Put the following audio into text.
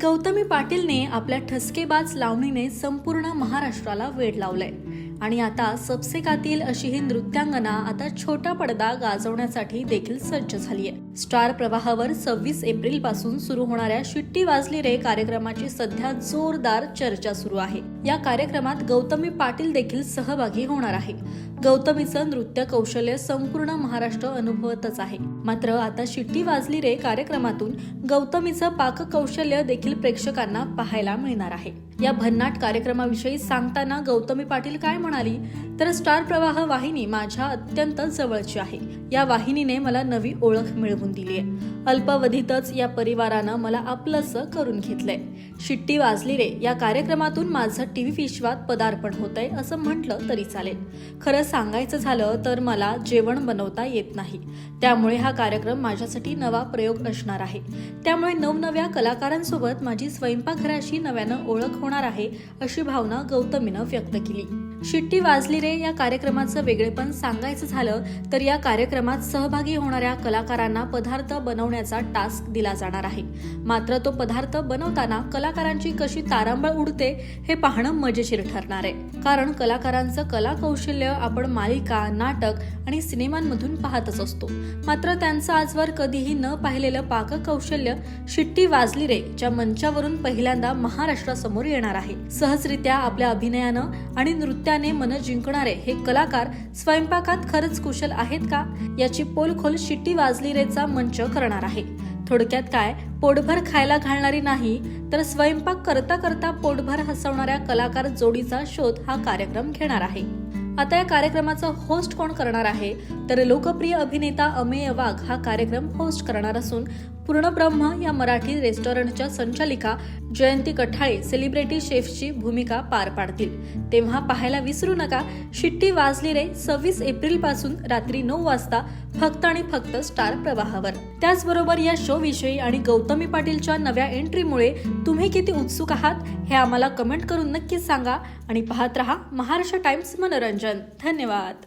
गौतमी पाटीलने आपल्या ठसकेबाज लावणीने संपूर्ण महाराष्ट्राला वेड लावलंय. आणि आता सबसेकातील अशी ही नृत्यांगना आता छोटा पडदा गाजवण्यासाठी देखील सज्ज झाली आहे स्टार प्रवाहावर सव्वीस एप्रिलपासून सुरू होणाऱ्या शिट्टी वाजली रे कार्यक्रमाची सध्या जोरदार चर्चा सुरू आहे. या कार्यक्रमात गौतमी पाटील देखील सहभागी होणार आहे. गौतमीचं नृत्य कौशल्य संपूर्ण महाराष्ट्र अनुभवतच आहे. मात्र आता शिट्टी वाजली रे कार्यक्रमातून गौतमीचं पाककौशल्य देखील प्रेक्षकांना पाहायला मिळणार आहे. या भन्नाट कार्यक्रमाविषयी सांगताना गौतमी पाटील काय म्हणाली? तर स्टार प्रवाह वाहिनी माझ्या अत्यंत जवळची आहे. या वाहिनीने मला नवी ओळख मिळवून दिली आहे अल्पावधीतच या परिवारानं मला आपलंसं करून घेतलंय. शिट्टी वाजली रे. या कार्यक्रमातून माझं टी व्ही विश्वात पदार्पण होतंय असं म्हटलं तरी चालेल. खरं सांगायचं झालं तर मला जेवण बनवता येत नाही. त्यामुळे हा कार्यक्रम माझ्यासाठी नवा प्रयोग असणार आहे. त्यामुळे नवनव्या कलाकारांसोबत माझी स्वयंपाकघराशी नव्यानं ओळख होणार आहे अशी भावना गौतमीनं व्यक्त केली. शिट्टी वाजली रे या कार्यक्रमाचं वेगळेपण सांगायचं झालं तर या कार्यक्रमात सहभागी होणाऱ्या कलाकारांना पदार्थ बनवण्याचा टास्क दिला जाणार आहे. मात्र तो पदार्थ बनवताना कलाकारांची कशी तारांबळ उडते हे पाहणं मजेशीर ठरणार आहे. कारण कलाकारांचं कला कौशल्य आपण मालिका नाटक आणि सिनेमांमधून पाहतच असतो. मात्र त्यांचं आजवर कधीही न पाहिलेलं पाककौशल्य शिट्टी वाजली रे च्या मंचावरून पहिल्यांदा महाराष्ट्रासमोर येणार आहे. सहजरित्या आपल्या अभिनयानं आणि नृत्याने मन जिंकणारे हे कलाकार स्वयंपाकात खरंच कुशल आहेत का? याची पोलखोल शिट्टी वाजली रेचा मंच करणार आहे. थोडक्यात काय? पोटभर खायला घालणारी नाही तर स्वयंपाक करता करता पोटभर हसवणाऱ्या कलाकार जोडीचा शोध हा कार्यक्रम घेणार आहे. आता या कार्यक्रमाचा होस्ट कोण करणार आहे? तर लोकप्रिय अभिनेता अमेय वाघ हा कार्यक्रम होस्ट करणार असून पूर्णब्रह्म या मराठी रेस्टॉरंटच्या संचालिका जयंती कठाळे सेलिब्रिटी शेफची भूमिका पार पाडतील. तेव्हा पाहायला विसरू नका शिट्टी वाजली रे सव्वीस एप्रिलपासून रात्री नऊ वाजता फक्त आणि फक्त स्टार प्रवाहावर. त्याचबरोबर या शो विषयी आणि गौतमी पाटीलच्या नव्या एंट्रीमुळे तुम्ही किती उत्सुक आहात हे आम्हाला कमेंट करून नक्कीच सांगा आणि पाहत रहा महाराष्ट्र टाइम्स मनोरंजन. धन्यवाद.